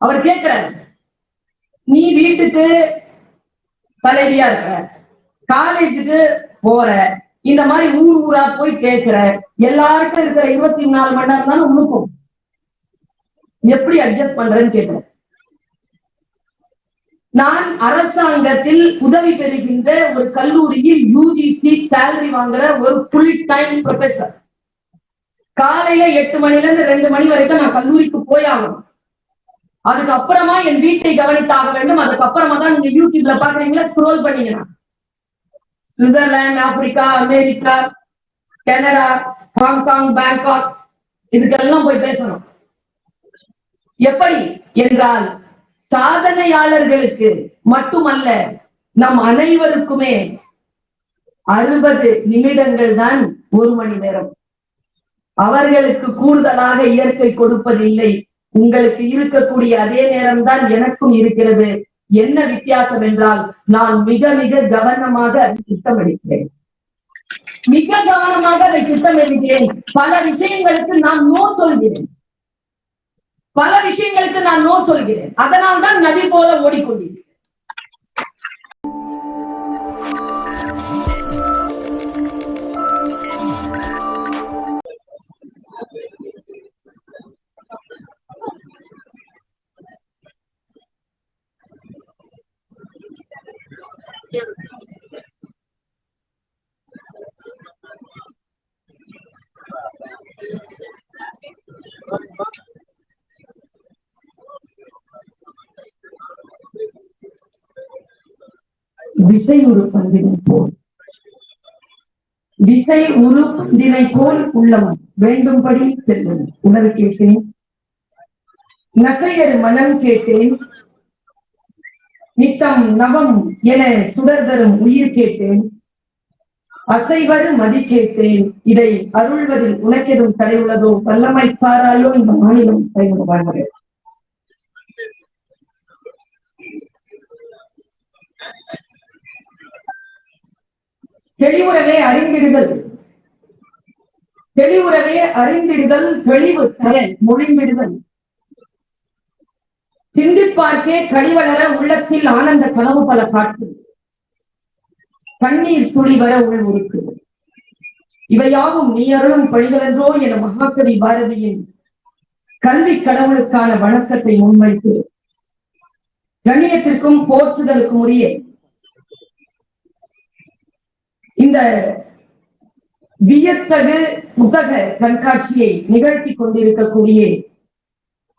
அவர் கேட்கிறார் நீ வீட்டுக்கு தலைவியா இருக்கிற காலேஜுக்கு போற இந்த மாதிரி ஊர் ஊரா போய் பேசுற எல்லாருக்கும் இருக்கிற இருபத்தி நாலு மணி நேரம் தானே உனக்கும்? எப்படி அட்ஜஸ்ட் பண்றேன்னு கேட்டேன் நான் அரசாங்கத்தில் உதவி பெறுகின்ற ஒரு கல்லூரியில் யூஜிசி சேலரி வாங்குற ஒரு ஃபுல் டைம் ப்ரொஃபசர் காலையில எட்டு மணில இருந்து ரெண்டு மணி வரைக்கும் நான் கல்லூரிக்கு போய் ஆகணும். அதுக்கப்புறமா என் வீட்டை கவனித்தாக வேண்டும். அதுக்கப்புறமா தான் நீங்க யூடியூப்ல பாக்குறீங்களா? ஸ்க்ரோல் பண்ணீங்கன்னா Switzerland Africa America Canada Hong Kong Bangkok இதுக்கெல்லாம் போய் பேசணும். எப்படி? என்றால் சாதனையாளர்களுக்கு மட்டுமல்ல நம் அனைவருக்குமே அறுபது நிமிடங்கள் தான் ஒரு மணி நேரம். அவர்களுக்கு கூடுதலாக இயற்கை கொடுப்பதில்லை. உங்களுக்கு இருக்கக்கூடிய அதே நேரம் தான் எனக்கும் இருக்கிறது. என்ன வித்தியாசம் என்றால் நான் மிக மிக கவனமாக அதை திட்டமிடுகிறேன் மிக கவனமாக அதை திட்டமிடுகிறேன் பல விஷயங்களுக்கு நான் நோ சொல்கிறேன். பல விஷயங்களுக்கு நான் நோ சொல்கிறேன். அதனால் தான் நதி போல ஓடிக்கொண்டேன் விசை உரு பந்தினை போல். விசை உரு பந்தினை போல் உள்ளவன் வேண்டும்படி செல்லும். உணர்வு கேட்டேன் நகையர் மனம் கேட்டேன். நித்தம் நவம் என சுடர் தரும் உயிர் கேட்டேன். அசைவது மதி கேட்டேன். இதை அருள்வதில் உனக்கெதும் தடை உள்ளதோ வல்லமை பாராயோ இந்த மாநிலம் கைவிட வாழ்வது தெளிவுறவே அறிந்திடுதல். தெளிவுறவே அறிந்திடுதல் தெளிவு தர சிந்தி சிந்திப்பார்க்கே கழிவளர உள்ளத்தில் ஆனந்த கனவு பல காட்டு கண்ணீர் துளி வர உள் உருக்கு. இவையாவும் நீ அருளும் பழிகளென்றோ என மகாகவி பாரதியின் கல்வி கடவுளுக்கான வணக்கத்தை முன்வைத்து கண்ணியத்திற்கும் போற்றுதலுக்கும் உரிய இந்த வியத்தகு புத்தக கண்காட்சியை நிகழ்த்தி கொண்டிருக்கக்கூடிய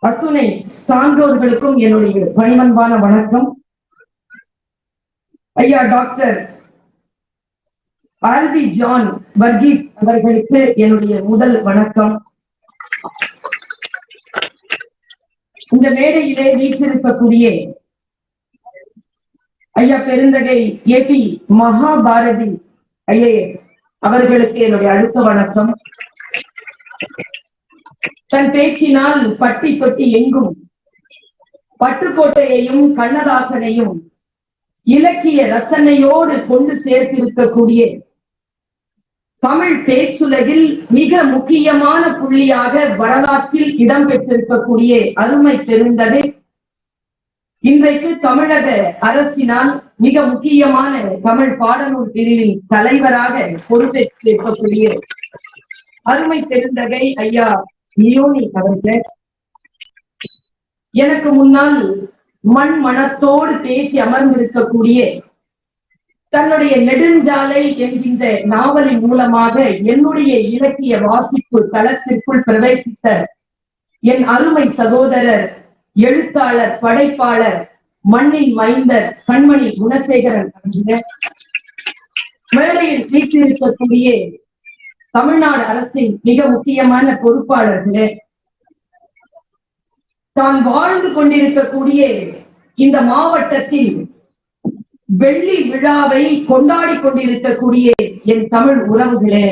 அத்துணை சான்றோர்களுக்கும் என்னுடைய பணிவன்பான வணக்கம். ஐயா டாக்டர் ஆல்வி ஜான் வர்கீஸ் அவர்களுக்கு என்னுடைய முதல் வணக்கம். இந்த மேடையிலே வீற்றிருக்கக்கூடிய ஐயா பெருந்தகை ஏ பி மகாபாரதி ஐஏஎஸ் அவர்களுக்கு என்னுடைய அடுத்த வணக்கம். தன் பேச்சினால் பட்டி பட்டி எங்கும். பட்டுக்கோட்டையையும் கண்ணதாசனையும் இலக்கிய ரசனையோடு கொண்டு சேர்த்திருக்கக்கூடிய தமிழ் பேச்சுலகில் மிக முக்கியமான புள்ளியாக வரலாற்றில் இடம்பெற்றிருக்கக்கூடிய அருமை பெருந்தகை. இன்றைக்கு தமிழக அரசினால் மிக முக்கியமான தமிழ் பாடநூல் பிரிவின் தலைவராக பொறுப்பேற்றிருக்கக்கூடிய அருமை பெருந்தகை ஐயா லியோனி அவர்கள் எனக்கு முன்னால் மண் மனத்தோடு பேசி அமர்ந்திருக்கக்கூடிய தன்னுடைய நெடுஞ்சாலை என்கின்ற நாவலின் மூலமாக என்னுடைய இலக்கிய வாசிப்பு தளத்திற்குள் பிரவேசித்த என் அருமை சகோதரர் எழுத்தாளர் படைப்பாளர் மண்ணின் மைந்தர் கண்மணி குணசேகரன் அவர்கள் மேடையில் வீட்டிருக்கக்கூடிய தமிழ்நாடு அரசின் மிக முக்கியமான பொறுப்பாளர்களே தான் வாழ்ந்து கொண்டிருக்கக்கூடிய இந்த மாவட்டத்தில் வெள்ளி விழாவை கொண்டாடி கொண்டிருக்கக்கூடிய என் தமிழ் உறவுகளே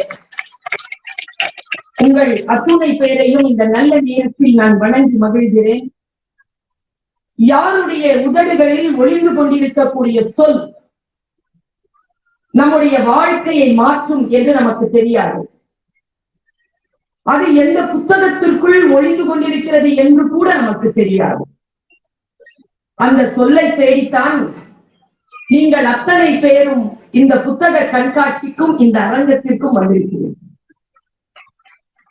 உங்கள் அத்துணை பேரையும் இந்த நல்ல நேரத்தில் நான் வணங்கி மகிழ்கிறேன். யாருடைய உதடுகளில் ஒளிந்து கொண்டிருக்கக்கூடிய சொல் நம்முடைய வாழ்க்கையை மாற்றும் என்று நமக்கு தெரியாது. அது எந்த புத்தகத்திற்குள் ஒளிந்து கொண்டிருக்கிறது என்று கூட நமக்கு தெரியாது. அந்த சொல்லை தேடித்தான் நீங்கள் அத்தனை பேரும் இந்த புத்தக கண்காட்சிக்கும் இந்த அரங்கத்திற்கும் வந்திருக்கிறீர்கள்.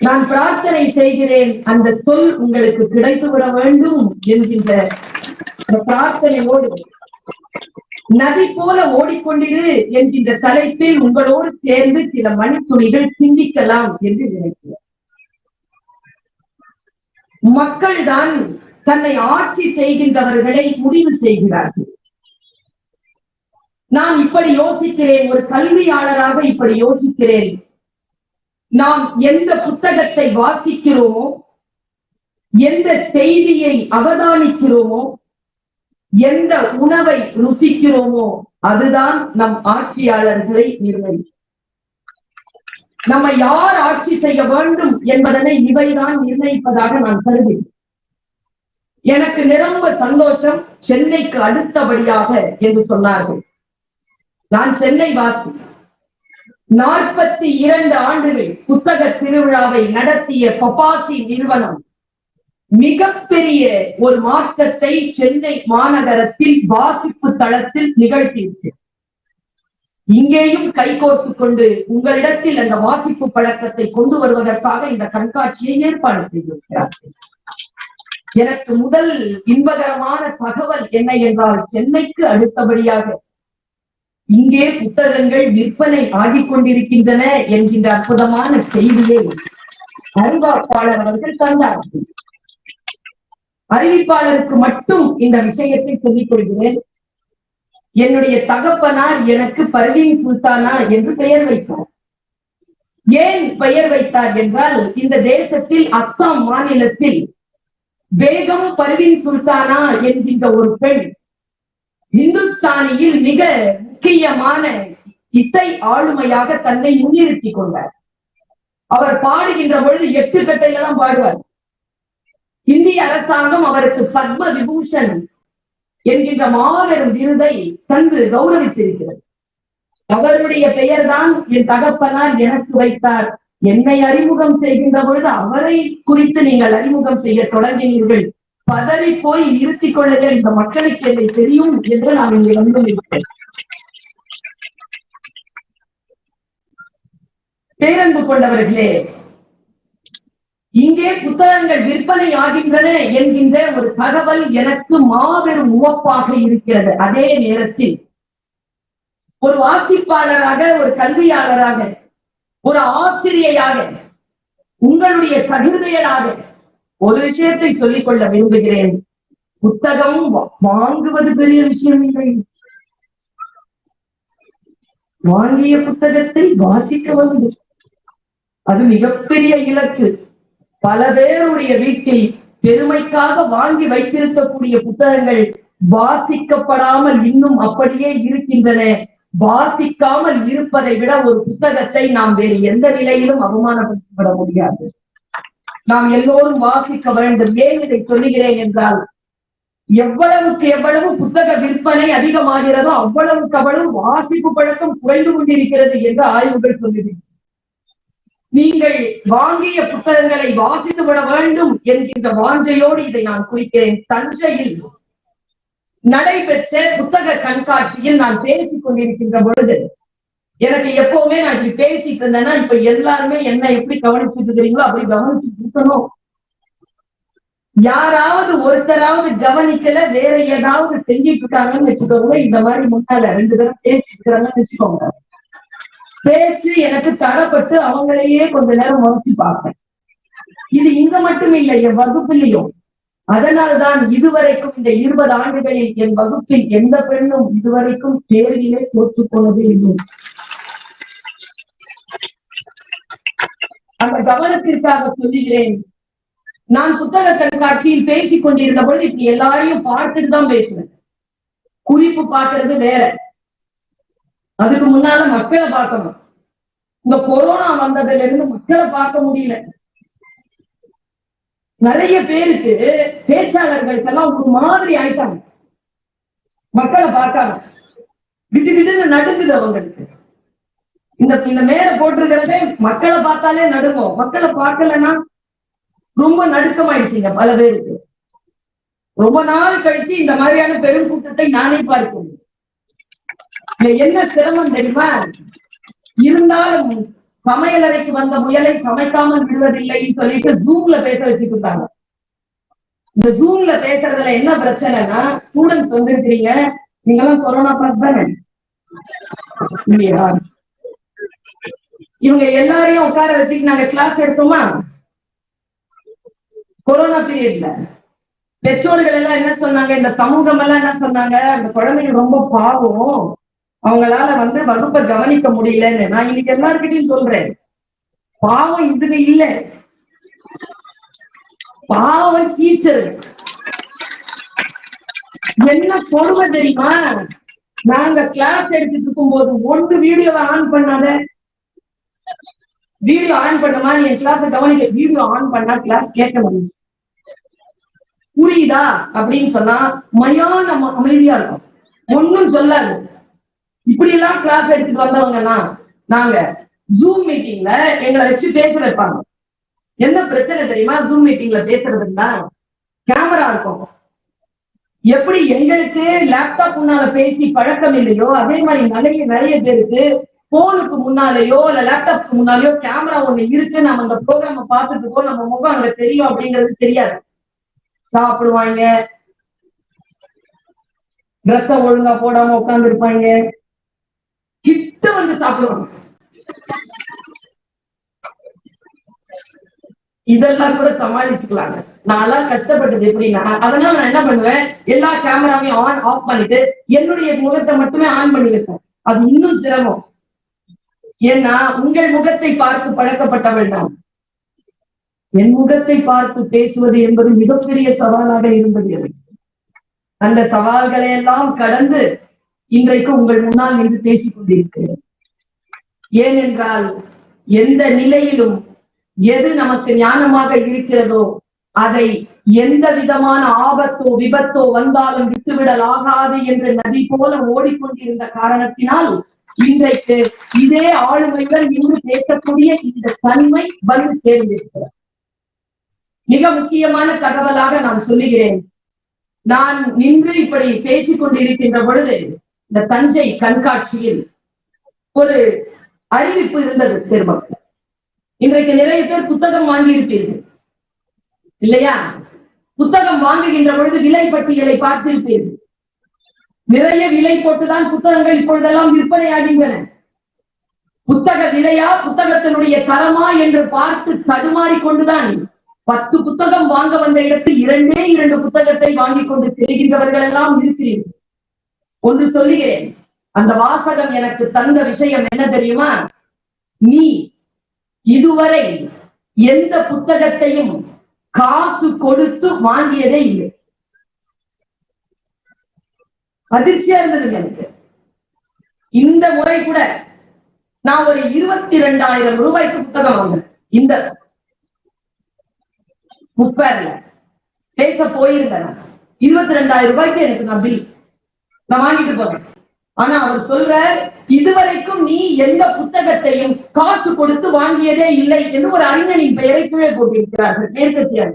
நான் பிரார்த்தனை செய்கிறேன் அந்த சொல் உங்களுக்கு கிடைத்துவிட வேண்டும் என்கின்ற பிரார்த்தனையோடு. நதி போல ஓடிக்கொண்டிரு என்கின்ற தலைப்பில் உங்களோடு சேர்ந்து சில மணித்துணிகள் சிந்திக்கலாம் என்று நினைக்கிறேன். மக்கள் தான் தன்னை ஆட்சி செய்கின்றவர்களை முடிவு செய்கிறார்கள். நான் இப்படி யோசிக்கிறேன் ஒரு கல்வியாளராக இப்படி யோசிக்கிறேன். நாம் எந்த புத்தகத்தை வாசிக்கிறோமோ எந்த செய்தியை அவதானிக்கிறோமோ எந்த உணவை ருசிக்கிறோமோ அதுதான் நம் ஆட்சியாளர்களை நிர்ணயிக்கும். நம்மை யார் ஆட்சி செய்ய வேண்டும் என்பதனை இவைதான் நிர்ணயிப்பதாக நான் கருதுகிறேன். எனக்கு நிரம்ப சந்தோஷம் சென்னைக்கு அடுத்தபடியாக என்று சொன்னார்கள். நான் சென்னை வாசி. நாற்பத்தி இரண்டு ஆண்டுகள் புத்தக திருவிழாவை நடத்திய பபாசி நிறுவனம் மிகப்பெரிய ஒரு மாற்றத்தை சென்னை மாநகரத்தில் வாசிப்பு தளத்தில் நிகழ்த்தியிருக்கிறது இங்கேயும் கைகோர்த்து கொண்டு உங்களிடத்தில் அந்த வாசிப்பு பழக்கத்தை கொண்டு வருவதற்காக இந்த கண்காட்சியை ஏற்பாடு செய்திருக்கிறார்கள் எனக்கு முதல் இன்பகரமான தகவல் என்ன என்றால் சென்னைக்கு அடுத்தபடியாக இங்கே புத்தகங்கள் விற்பனை ஆகிக் கொண்டிருக்கின்றன என்கின்ற அற்புதமான செய்தியை அறிவாப்பாளர் அவர்கள் தந்தார்கள் அறிவிப்பாளருக்கு மட்டும் இந்த விஷயத்தை சொல்லிக் கொள்கிறேன். என்னுடைய தகப்பனார் எனக்கு பர்வீன் சுல்தானா என்று பெயர் வைத்தார். ஏன் பெயர் வைத்தார் என்றால் இந்த தேசத்தில் அஸ்ஸாம் மாநிலத்தில் பேகம் பர்வீன் சுல்தானா என்கின்ற ஒரு பெண் இந்துஸ்தானியில் மிக முக்கியமான இசை ஆளுமையாக தன்னை முன்னிறுத்திக் கொண்டார். அவர் பாடுகின்ற பொழுது எட்டு கட்டையெல்லாம் தான் பாடுவார். இந்திய அரசாங்கம் அவருக்கு பத்ம விபூஷன் என்கின்ற மாபெரும் விருதை தந்து கௌரவித்திருக்கிறது. அவருடைய பெயர்தான் என் தகப்பனால் எனக்கு வைத்தார். என்னை அறிமுகம் செய்கின்ற பொழுது அவரை குறித்து நீங்கள் அறிமுகம் செய்ய தொடங்கினீர்கள். பதறி போய் நிறுத்திக் கொள்ளுங்கள் இந்த மக்களுக்கு என்னை தெரியும் என்று நான் இங்கே வந்து நிற்கிறேன் பேரன்பு கொண்டவர்களே இங்கே புத்தகங்கள் விற்பனை ஆகின்றன என்கின்ற ஒரு தகவல் எனக்கு மாபெரும் உவப்பாக இருக்கிறது. அதே நேரத்தில் ஒரு வாசிப்பாளராக ஒரு கல்வியாளராக ஒரு ஆசிரியையாக உங்களுடைய சகிர்தையராக ஒரு விஷயத்தை சொல்லிக் கொள்ள விரும்புகிறேன். புத்தகம் வா- வாங்குவது பெரிய விஷயம் இல்லை. வாங்கிய புத்தகத்தை வாசிக்க வந்து அது மிகப்பெரிய இலக்கு. பல பேருடைய வீட்டில் பெருமைக்காக வாங்கி வைத்திருக்கக்கூடிய புத்தகங்கள் வாசிக்கப்படாமல் இன்னும் அப்படியே இருக்கின்றன. வாசிக்காமல் இருப்பதை விட ஒரு புத்தகத்தை நாம் வேறு எந்த நிலையிலும் அவமானப்படுத்திவிட முடியாது. நாம் எல்லோரும் வாசிக்க வேண்டும். ஏன் இதை சொல்லுகிறேன் என்றால் எவ்வளவுக்கு எவ்வளவு புத்தக விற்பனை அதிகமாகிறதோ அவ்வளவுக்கு அவ்வளவு வாசிப்பு பழக்கம் குறைந்து கொண்டிருக்கிறது என்று ஆய்வுகள் சொல்லுகின்றன. நீங்கள் வாங்கிய புத்தகங்களை வாசித்து விட வேண்டும் என்கின்ற வாஞ்சையோடு இதை நான் குறிக்கிறேன். தஞ்சையில் நடைபெற்ற புத்தக கண்காட்சியில் நான் பேசிக் கொண்டிருக்கின்ற பொழுது எனக்கு எப்பவுமே நான் இப்படி பேசிட்டு இருந்தேன்னா இப்ப எல்லாருமே என்ன எப்படி கவனிச்சுட்டு இருக்கிறீங்களோ அப்படி கவனிச்சுட்டு இருக்கணும். யாராவது ஒருத்தராவது கவனிக்கல வேற ஏதாவது செஞ்சிட்டு இருக்காங்கன்னு வச்சுக்கோங்க. இந்த மாதிரி முன்னால ரெண்டு பேரும் பேசிட்டு இருக்கிறாங்கன்னு வச்சுக்கோங்க. பேச்சு எனக்கு தரப்பட்டு அவங்களையே கொஞ்ச நேரம் மறைச்சு பார்ப்பேன். இது இங்க மட்டும் இல்லை என் வகுப்பிலையும். அதனால்தான் இதுவரைக்கும் இந்த இருபது ஆண்டுகளில் என் வகுப்பில் எந்த பெண்ணும் இதுவரைக்கும் தேர்விலே தோற்று போனது இல்லை அந்த கவனத்திற்காக சொல்லுகிறேன். நான் புத்தக கண்காட்சியில் பேசிக் கொண்டிருந்த பொழுது இப்படி எல்லாரையும் பார்த்துட்டு தான் பேசுவேன். குறிப்பு பார்க்கறது வேற. அதுக்கு முன்னால மக்களை பார்க்கணும். இந்த கொரோனா வந்ததுல இருந்து மக்களை பார்க்க முடியல. நிறைய பேருக்கு பேச்சாளர்களுக்கு எல்லாம் ஒரு மாதிரி ஆயிட்டாங்க. மக்களை பார்க்காம. விட்டு விட்டுன்னு நடுங்குது அவங்களுக்கு. இந்த இந்த மேல போட்டிருக்கிறதே மக்களை பார்த்தாலே நடுங்கும். மக்களை பார்க்கலன்னா ரொம்ப நடுக்கமாயிடுச்சுங்க பல பேருக்கு. ரொம்ப நாள் கழிச்சு இந்த மாதிரியான பெரும் கூட்டத்தை நானே பார்க்கணும் என்ன சிரமம் தெரியுமா? இருந்தாலும் சமையலறைக்கு வந்த முயலை சமைக்காமல் விடுவதில்லைன்னு சொல்லிட்டு ஜூம்ல பேச வச்சுட்டு இருந்தாங்க. இந்த ஜூம்ல பேசுறதுல என்ன பிரச்சனைனா ஸ்டூடெண்ட்ஸ் வந்திருக்கிறீங்க. நீங்கெல்லாம் கொரோனா பாஸ் தானே? இல்லையா? இவங்க எல்லாரையும் உட்கார வச்சுட்டு நாங்க கிளாஸ் எடுத்தோமா? கொரோனா பீரியட்ல பெற்றோர்கள் எல்லாம் என்ன சொன்னாங்க? இந்த சமூகம் எல்லாம் என்ன சொன்னாங்க? அந்த குழந்தைங்க ரொம்ப பாவம். அவங்களால வந்து வகுப்பை கவனிக்க முடியலன்னு நான் இன்னைக்கு எல்லாருக்கிட்டையும் சொல்றேன். பாவம் இதுக்கு இல்ல. பாவம் டீச்சர் என்ன கொடுமை தெரியுமா? நாங்க கிளாஸ் எடுத்துட்டு இருக்கும் போது ஒன்று வீடியோவை ஆன் பண்ணாத? வீடியோ ஆன் பண்ணுமா என் கிளாஸ் கவனிக்க வீடியோ ஆன் பண்ணா கிளாஸ் கேட்க முடியும். புரியுதா? அப்படின்னு சொன்னா மயான அமைதியா இருக்கும். ஒண்ணும் சொல்லாது. இப்படி எல்லாம் கிளாஸ் எடுத்துட்டு வந்தவங்கன்னா நாங்க ஜூம் மீட்டிங்ல எங்களை வச்சு பேச வைப்பாங்க. என்ன பிரச்சனை தெரியுமா? ஜூம் மீட்டிங்ல பேசுறதுன்னா கேமரா இருக்கும். எப்படி எங்களுக்கு லேப்டாப் முன்னால பேசி பழக்கம் இல்லையோ அதே மாதிரி நிறைய நிறைய பேருக்கு போனுக்கு முன்னாலேயோ இல்ல லேப்டாப்க்கு முன்னாலேயோ கேமரா ஒண்ணு இருக்கு. நம்ம அந்த ப்ரோக்ராம பார்த்துட்டு இருக்கோம் நம்ம முகம் அங்க தெரியும் அப்படிங்கிறது தெரியாது. சாப்பிடுவாங்க. ட்ரெஸ்ஸை ஒழுங்கா போடாம உட்கார்ந்து இருப்பாங்க கிட்ட வந்து சாப்பிடுவாங்க இதெல்லாம் கூட சமாளிச்சுக்கலாங்க. நான் எல்லாம் கஷ்டப்பட்டது எப்படின்னா அதனால நான் என்ன பண்ணுவேன் எல்லா கேமராவையும் ஆன் ஆஃப் பண்ணிட்டு என்னுடைய முகத்தை மட்டுமே ஆன் பண்ணி வைப்பேன். அது இன்னும் சிரமம். ஏன்னா உங்கள் முகத்தை பார்த்து பழக்கப்பட்டவள் நான். என் முகத்தை பார்த்து பேசுவது என்பது மிகப்பெரிய சவாலாக இருந்தது எனக்கு. அந்த சவால்களை எல்லாம் கடந்து இன்றைக்கு உங்கள் முன்னால் நின்று பேசிக் கொண்டிருக்கிறேன். ஏனென்றால் எந்த நிலையிலும் எது நமக்கு ஞானமாக இருக்கிறதோ அதை எந்த விதமான ஆபத்தோ விபத்தோ வந்தாலும் விட்டுவிடலாகாது என்று நதி போல ஓடிக்கொண்டிருந்த காரணத்தினால் இன்றைக்கு இதே ஆளுமைகள் இன்று பேசக்கூடிய இந்த தன்மை வந்து சேர்ந்திருக்கிறார் மிக முக்கியமான தகவலாக நான் சொல்லுகிறேன். நான் நின்று இப்படி பேசிக் கொண்டிருக்கின்ற பொழுது இந்த தஞ்சை கண்காட்சியில் ஒரு அறிவிப்பு இருந்தது பெருமக்கள் இன்றைக்கு நிறைய பேர் புத்தகம் வாங்கியிருப்பீர்கள். இல்லையா? புத்தகம் வாங்குகின்ற பொழுது விலை பட்டியலை பார்த்திருப்பீர்கள். நிறைய விலை போட்டுதான் புத்தகங்கள் இப்பொழுதெல்லாம் விற்பனையாகின்றன. புத்தக விலையா புத்தகத்தினுடைய தரமா என்று பார்த்து தடுமாறிக் கொண்டுதான் பத்து புத்தகம் வாங்க வந்த இடத்தில் இரண்டே இரண்டு புத்தகத்தை வாங்கிக் கொண்டு செல்கின்றவர்கள் எல்லாம் இருக்கிறீர்கள். ஒன்று சொல்லுகிறேன். அந்த வாசகம் எனக்கு தந்த விஷயம் என்ன தெரியுமா? நீ இதுவரை எந்த புத்தகத்தையும் காசு கொடுத்து வாங்கியதே இல்லை. அதிர்ச்சியா இருந்ததுங்க எனக்கு. இந்த முறை கூட நான் ஒரு இருபத்தி ரெண்டாயிரம் ரூபாய்க்கு புத்தகம் வாங்கினேன். இந்த முப்பேர்ல பேச போயிருந்தேன். இருபத்தி ரெண்டாயிரம் ரூபாய்க்கு எனக்கு நான் பில் நான் வாங்கிட்டு போறேன் ஆனா அவர் சொல்றார் இதுவரைக்கும் நீ எந்த புத்தகத்தையும் காசு கொடுத்து வாங்கியதே இல்லை என்று ஒரு அறிஞனின் பெயரை கீழே போட்டிருக்கிறார்கள் மேற்கத்தியார்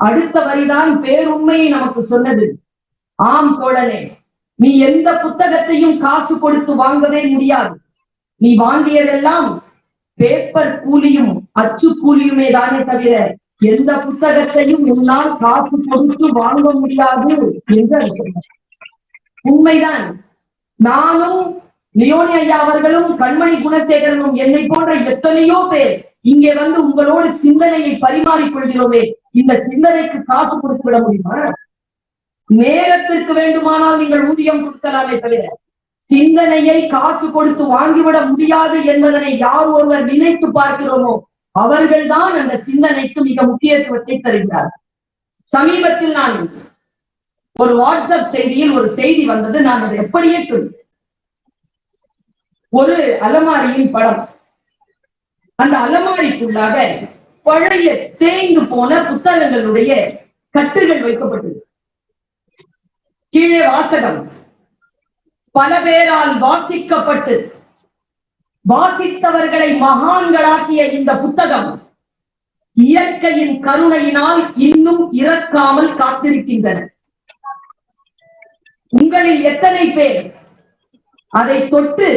அடுத்த வரிதான் பேருண்மையை நமக்கு சொன்னது. ஆம் தோழனே நீ எந்த புத்தகத்தையும் காசு கொடுத்து வாங்கவே முடியாது. நீ வாங்கியதெல்லாம் பேப்பர் கூலியும் அச்சு கூலியுமே தானே தவிர எந்த புத்தகத்தையும் உன்னால் காசு கொடுத்து வாங்க முடியாது என்று அறிவிக்கிறார் உண்மைதான். நானும் லியோனி ஐயா அவர்களும் கண்மணி குணசேகரனும் என்னை போன்ற எத்தனையோ பேர் இங்கே வந்து உங்களோடு சிந்தனையை பரிமாறிக் கொள்கிறோமே. இந்த சிந்தனைக்கு காசு கொடுத்து விட முடியுமா? நேரத்திற்கு வேண்டுமானால் நீங்கள் ஊதியம் கொடுக்கலாமே தவிர சிந்தனையை காசு கொடுத்து வாங்கிவிட முடியாது என்பதனை யார் ஒருவர் நினைத்து பார்க்கிறோமோ அவர்கள்தான் அந்த சிந்தனைக்கு மிக முக்கியத்துவத்தை தருகிறார். சமீபத்தில் நான் ஒரு வாட்ஸ்அப் செய்தியில் ஒரு செய்தி வந்தது நான் அதை எப்படியே சொல்லி. ஒரு அலமாரியின் படம். அந்த அலமாரிக்குள்ளாக பழைய தேய்ந்து போன புத்தகங்களுடைய கட்டுகள் வைக்கப்பட்டது. கீழே வாசகம். பல பேரால் வாசிக்கப்பட்டு வாசித்தவர்களை மகான்களாக்கிய இந்த புத்தகம் இயற்கையின் கருணையினால் இன்னும் இறக்காமல் காத்திருக்கின்றன. உங்களில் எத்தனை பேர் அதை தொட்டு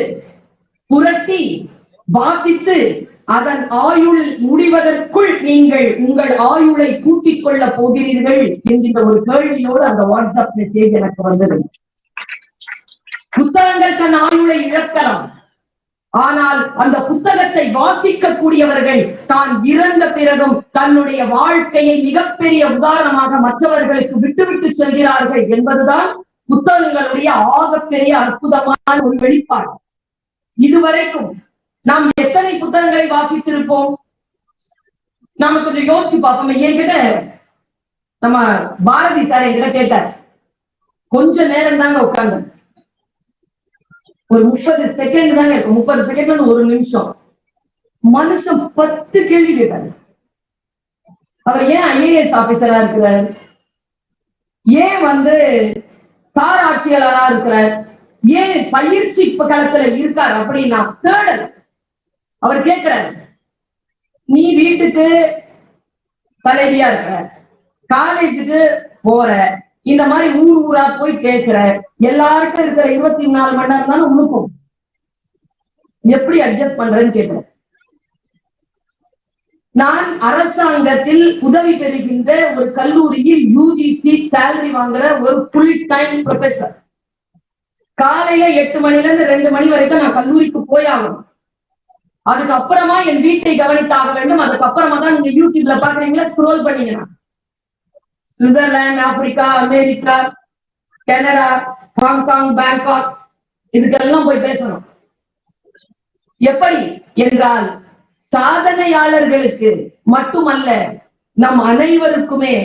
புரட்டி வாசித்து அதன் ஆயுள் முடிவதற்குள் நீங்கள் உங்கள் ஆயுளை கூட்டிக் கொள்ள போகிறீர்கள் என்கின்ற ஒரு கேள்வியோடு அந்த வாட்ஸ்அப் மெசேஜ் எனக்கு வந்தது. புத்தகங்கள் தன் ஆயுளை இழக்கலாம். ஆனால் அந்த புத்தகத்தை வாசிக்கக்கூடியவர்கள் தான் இறந்த பிறகும் தன்னுடைய வாழ்க்கையை மிகப்பெரிய உதாரணமாக மற்றவர்களுக்கு விட்டுவிட்டு செல்கிறார்கள் என்பதுதான் புத்தகங்களுடைய ஆகப்பெரிய அற்புதமான ஒரு வெளிப்பாடு. இதுவரைக்கும் நாம் எத்தனை புத்தகங்களை வாசித்திருப்போம்? நாம கொஞ்சம் யோசிச்சு பார்ப்போம். என்கிட்ட நம்ம பாரதி சார் என்கிட்ட கேட்டார். கொஞ்ச நேரம் தாங்க உட்கார்ந்து. ஒரு முப்பது செகண்ட் தாங்க இருக்கும் முப்பது செகண்ட் ஒரு நிமிஷம். மனுஷன் பத்து கேள்வி கேட்டாரு. அவர் ஏன் ஐஏஎஸ் ஆபீசரா இருக்கிறார்? ஏன் வந்து சார் ஆட்சியாளரா இருக்கிறார். ஏன் பயிற்சி இப்ப களத்துல இருக்கார் அப்படின்னா தேடல் அவர் கேட்கிறார் நீ வீட்டுக்கு தலைவியா இருக்கிற காலேஜுக்கு போற இந்த மாதிரி ஊர் ஊரா போய் பேசுற எல்லாருக்கும் இருக்கிற இருபத்தி நாலு மணி நேரம் தானே உனக்கும்? எப்படி அட்ஜஸ்ட் பண்றேன்னு கேட்கிறேன் நான் அரசாங்கத்தில் உதவி பெறுகின்ற ஒரு கல்லூரியில் யூஜிசி சேலரி வாங்குற ஒரு ஃபுல் டைம் ப்ரொஃபசர் காலையில எட்டு மணில இருந்து ரெண்டு மணி வரைக்கும் நான் கல்லூரிக்கு போய் ஆகணும் அதுக்கப்புறமா என் வீட்டை கவனித்தாக வேண்டும். அதுக்கப்புறமா தான் நீங்க யூடியூப்ல பாக்குறீங்களா ஸ்க்ரோல் பண்ணீங்கன்னா. Switzerland Africa America Canada Hong Kong Bangkok இதுக்கெல்லாம் போய் பேசணும். எப்படி? என்றால் சாதனையாளர்களுக்கு மட்டுமல்ல நம் அனைவருக்குமே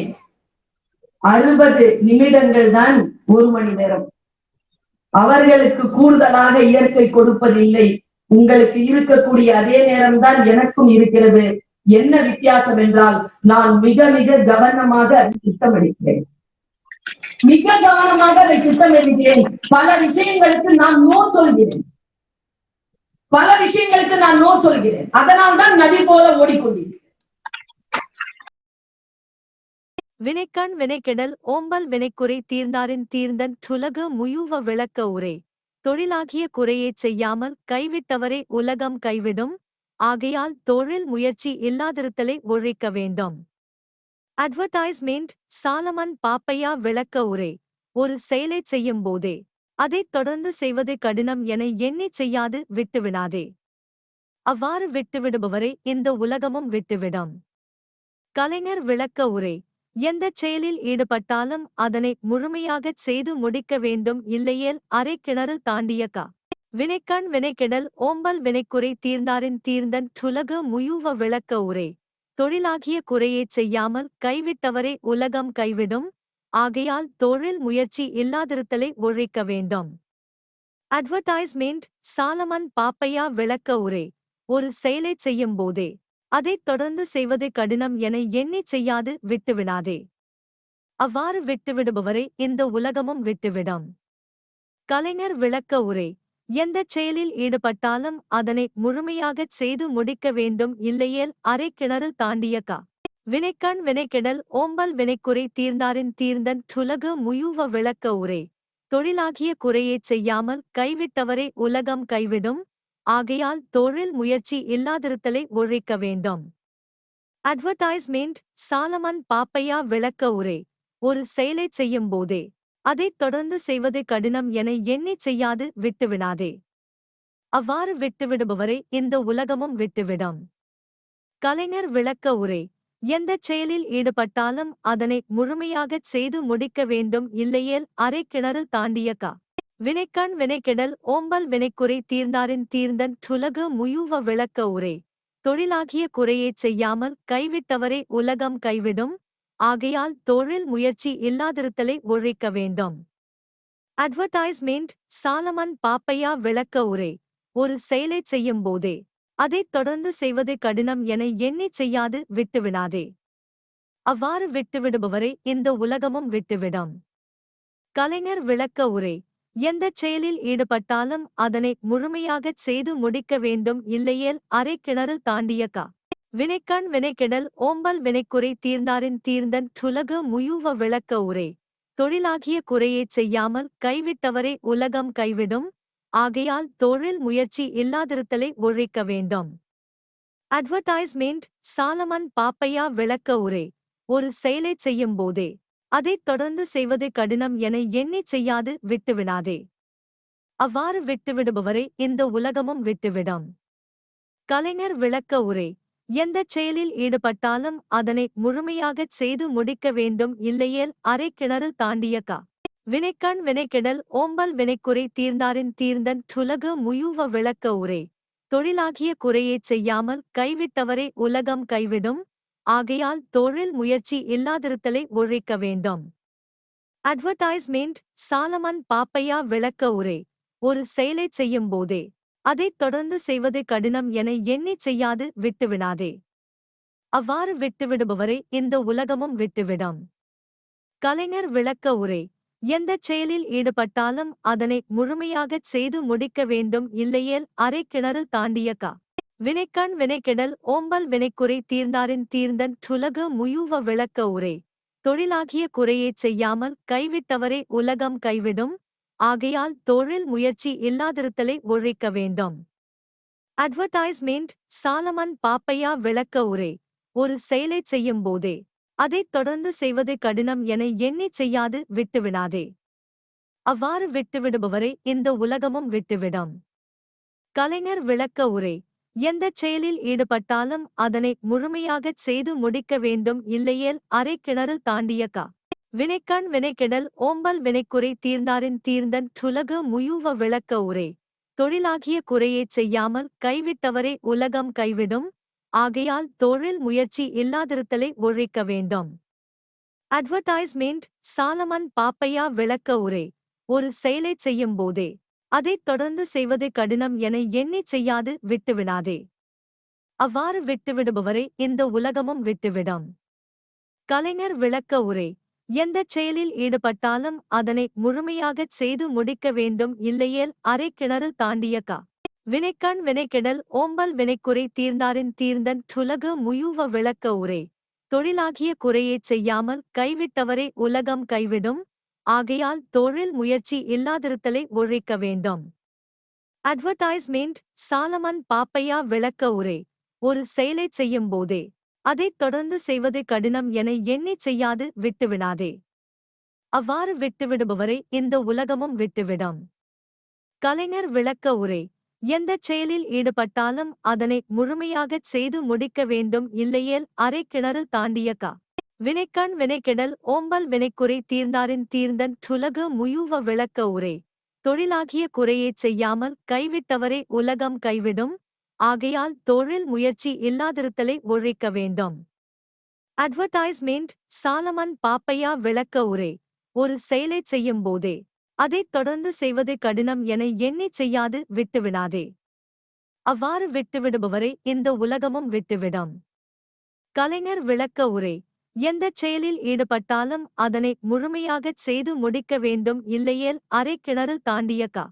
அறுபது நிமிடங்கள் தான் ஒரு மணி நேரம். அவர்களுக்கு கூடுதலாக இயற்கை கொடுப்பதில்லை உங்களுக்கு இருக்கக்கூடிய அதே நேரம்தான் எனக்கும் இருக்கிறது. என்ன வித்தியாசம் என்றால் நான் மிக மிக கவனமாக அதை திட்டமிடுகிறேன் மிக கவனமாக அதை திட்டமிடுகிறேன் பல விஷயங்களுக்கு நான் நோ சொல்கிறேன். பல விஷயங்களுக்கு நான் நோ சொல்கிறேன். அதனால் தான் நதி போல ஓடிக்கொண்டிருக்கிறேன். வினைக்கண் வினைக்கெடல் ஓம்பல் வினைக்குறை தீர்ந்தாரின் தீர்ந்தன் துலகு முயுவ விளக்க உரை. தொழிலாகிய குறையைச் செய்யாமல் கைவிட்டவரை உலகம் கைவிடும். ஆகையால் தொழில் முயற்சி இல்லாதிருத்தலை ஒழிக்க வேண்டும். அட்வர்டைஸ்மெண்ட் சாலமன் பாப்பையா விளக்க உரை. ஒரு செயலைச் செய்யும் போதே. அதைத் தொடர்ந்து செய்வது கடினம் என எண்ணிச் செய்யாது விட்டுவிடாதே. அவ்வாறு விட்டுவிடுபவரை இந்த உலகமும் விட்டுவிடும். கலைஞர் விளக்க உரை. எந்தச் செயலில் ஈடுபட்டாலும் அதனை முழுமையாகச் செய்து முடிக்க வேண்டும் இல்லையேல் அரை கிணறு தாண்டிய கா. வினைக்கண் வினைக்கிடல் ஓம்பல் வினைக்குறை தீர்ந்தாரின் தீர்ந்தன் துலகு முயூவ விளக்க உரை. தொழிலாகிய குறையைச் செய்யாமல் கைவிட்டவரை உலகம் கைவிடும். ஆகையால் தொழில் முயற்சி இல்லாதிருத்தலை ஒழிக்க வேண்டும். அட்வர்டைஸ்மெண்ட் சாலமன் பாப்பையா விளக்க உரை. ஒரு செயலைச் செய்யும் போதே அதைத் தொடர்ந்து செய்வது கடினம் என எண்ணிச் செய்யாது விட்டுவிடாதே. அவ்வாறு விட்டுவிடுபவரை இந்த உலகமும் விட்டுவிடும். கலைஞர் விளக்க உரை. எந்தச் செயலில் ஈடுபட்டாலும் அதனை முழுமையாகச் செய்து முடிக்க வேண்டும் இல்லையேல் அரை கிணறு தாண்டிய கா. வினைக்கண் வினைக்கெடல் ஓம்பல் வினைக்குறை தீர்ந்தாரின் தீர்ந்தன் துலகு முயுவ விளக்க உரை. தொழிலாகிய குறையைச் செய்யாமல் கைவிட்டவரை உலகம் கைவிடும். ஆகையால் தொழில் முயற்சி இல்லாதிருத்தலை ஒழிக்க வேண்டும். அட்வர்டைஸ்மெண்ட் சாலமன் பாப்பையா விளக்க உரை. ஒரு செயலைச் செய்யும் போதே. அதைத் தொடர்ந்து செய்வது கடினம் என எண்ணிச் செய்யாது விட்டுவிடாதே. அவ்வாறு விட்டுவிடுபவரை இந்த உலகமும் விட்டுவிடும். கலைஞர் விளக்க உரை. எந்தச் செயலில் ஈடுபட்டாலும் அதனை முழுமையாகச் செய்து முடிக்க வேண்டும் இல்லையேல் அரை கிணறு தாண்டிய கா. வினைக்கண் வினைக்கிடல் ஓம்பல் வினைக்குறை தீர்ந்தாரின் தீர்ந்தன் துலகு முயுவ விளக்க உரை. தொழிலாகிய குறையைச் செய்யாமல் கைவிட்டவரை உலகம் கைவிடும். ஆகையால் தொழில் முயற்சி இல்லாதிருத்தலை ஒழிக்க வேண்டும். அட்வர்டைஸ்மெண்ட் சாலமன் பாப்பையா விளக்க உரை. ஒரு செயலைச் செய்யும் போதே அதைத் தொடர்ந்து செய்வது கடினம் என எண்ணிச் செய்யாது விட்டுவிடாதே. அவ்வாறு விட்டுவிடுபவரை இந்த உலகமும் விட்டுவிடும். கலைஞர் விளக்க உரை. எந்தச் செயலில் ஈடுபட்டாலும் அதனை முழுமையாகச் செய்து முடிக்க வேண்டும் இல்லையேல் அரை கிணறு தாண்டிய கா. வினைக்கண் வினைக்கிடல் ஓம்பல் வினைக்குறை தீர்ந்தாரின் தீர்ந்தன் துலகு முயுவ விளக்க உரை. தொழிலாகிய குறையைச் செய்யாமல் கைவிட்டவரை உலகம் கைவிடும் ஆகையால் தொழில் முயற்சி இல்லாதிருத்தலை ஒழிக்க வேண்டும். அட்வர்டைஸ்மெண்ட் சாலமன் பாப்பையா விளக்க உரை. ஒரு செயலைச் செய்யும் போதே அதைத் தொடர்ந்து செய்வது கடினம் என எண்ணிச் செய்யாது விட்டுவிடாதே. அவ்வாறு விட்டுவிடுபவரை இந்த உலகமும் விட்டுவிடும். கலைஞர் விளக்க உரை. எந்தச் செயலில் ஈடுபட்டாலும் அதனை முழுமையாகச் செய்து முடிக்க வேண்டும் இல்லையேல் அரை கிணறு தாண்டிய கா. வினைக்கண் வினைக்கெடல் ஓம்பல் வினைக்குறை தீர்ந்தாரின் தீர்ந்தன் துலகு முயுவ விளக்க உரை. தொழிலாகிய குறையைச் செய்யாமல் கைவிட்டவரை உலகம் கைவிடும். ஆகையால் தொழில் முயற்சி இல்லாதிருத்தலை ஒழிக்க வேண்டும். அட்வர்டைஸ்மெண்ட் சாலமன் பாப்பையா விளக்க உரை. ஒரு செயலைச் செய்யும் போதே. அதைத் தொடர்ந்து செய்வது கடினம் என எண்ணிச் செய்யாது விட்டுவிடாதே. அவ்வாறு விட்டுவிடுபவரை இந்த உலகமும் விட்டுவிடும். கலைஞர் விளக்க உரை. எந்தச் செயலில் ஈடுபட்டாலும் அதனை முழுமையாகச் செய்து முடிக்க வேண்டும் இல்லையேல் அரை கிணறு தாண்டிய கா. வினைக்கண் வினைக்கிடல் ஓம்பல் வினைக்குறை தீர்ந்தாரின் தீர்ந்தன் துலகு முயூவ விளக்க உரை. தொழிலாகிய குறையைச் செய்யாமல் கைவிட்டவரை உலகம் கைவிடும். ஆகையால் தொழில் முயற்சி இல்லாதிருத்தலை ஒழிக்க வேண்டும். அட்வர்டைஸ்மெண்ட் சாலமன் பாப்பையா விளக்க உரை. ஒரு செயலைச் செய்யும் போதே அதைத் தொடர்ந்து செய்வது கடினம் என எண்ணிச் செய்யாது விட்டுவிடாதே. அவ்வாறு விட்டுவிடுபவரை இந்த உலகமும் விட்டுவிடும். கலைஞர் விளக்க உரை. எந்தச் செயலில் ஈடுபட்டாலும் அதனை முழுமையாகச் செய்து முடிக்க வேண்டும் இல்லையேல் அரை கிணறு தாண்டிய கா. வினைக்கண் வினைக்கிடல் ஓம்பல் வினைக்குறை தீர்ந்தாரின் தீர்ந்தன் துலகு முயூவ விளக்க உரை. தொழிலாகிய குறையைச் செய்யாமல் கைவிட்டவரை உலகம் கைவிடும் ஆகையால் தொழில் முயற்சி இல்லாதிருத்தலை ஒழிக்க வேண்டும். அட்வர்டைஸ்மெண்ட் சாலமன் பாப்பையா விளக்க உரை. ஒரு செயலைச் செய்யும் போதே அதைத் தொடர்ந்து செய்வது கடினம் என எண்ணிச் செய்யாது விட்டுவிடாதே. அவ்வாறு விட்டுவிடுபவரை இந்த உலகமும் விட்டுவிடும். கலைஞர் விளக்க உரை. எந்தச் செயலில் ஈடுபட்டாலும் அதனை முழுமையாகச் செய்து முடிக்க வேண்டும் இல்லையேல் அரை கிணறு தாண்டிய கா. வினைக்கண் வினைக்கெடல் ஓம்பல் வினைக்குறை தீர்ந்தாரின் தீர்ந்தன் துலகு முயுவ விளக்க உரை. தொழிலாகிய குறையைச் செய்யாமல் கைவிட்டவரை உலகம் கைவிடும். ஆகையால் தொழில் முயற்சி இல்லாதிருத்தலை ஒழிக்க வேண்டும். அட்வர்டைஸ்மெண்ட் சாலமன் பாப்பையா விளக்க உரை. ஒரு செயலைச் செய்யும் போதே. அதைத் தொடர்ந்து செய்வது கடினம் என எண்ணிச் செய்யாது விட்டுவிடாதே. அவ்வாறு விட்டுவிடுபவரை இந்த உலகமும் விட்டுவிடும். கலைஞர் விளக்க உரை. எந்தச் செயலில் ஈடுபட்டாலும் அதனை முழுமையாகச் செய்து முடிக்க வேண்டும் இல்லையேல் அரை கிணறு தாண்டிய கா. வினைக்கண் வினைக்கிடல் ஓம்பல் வினைக்குறை தீர்ந்தாரின் தீர்ந்தன் துலகு முயுவ விளக்க உரை. தொழிலாகிய குறையைச் செய்யாமல் கைவிட்டவரை உலகம் கைவிடும். ஆகையால் தொழில் முயற்சி இல்லாதிருத்தலை ஒழிக்க வேண்டும். அட்வர்டைஸ்மெண்ட் சாலமன் பாப்பையா விளக்க உரை. ஒரு செயலைச் செய்யும் போதே அதைத் தொடர்ந்து செய்வது கடினம் என எண்ணிச் செய்யாது விட்டுவிடாதே. அவ்வாறு விட்டுவிடுபவரை இந்த உலகமும் விட்டுவிடும். கலைஞர் விளக்க உரை. எந்தச் செயலில் ஈடுபட்டாலும் அதனை முழுமையாகச் செய்து முடிக்க வேண்டும் இல்லையேல் அரை கிணறு தாண்டிய கா.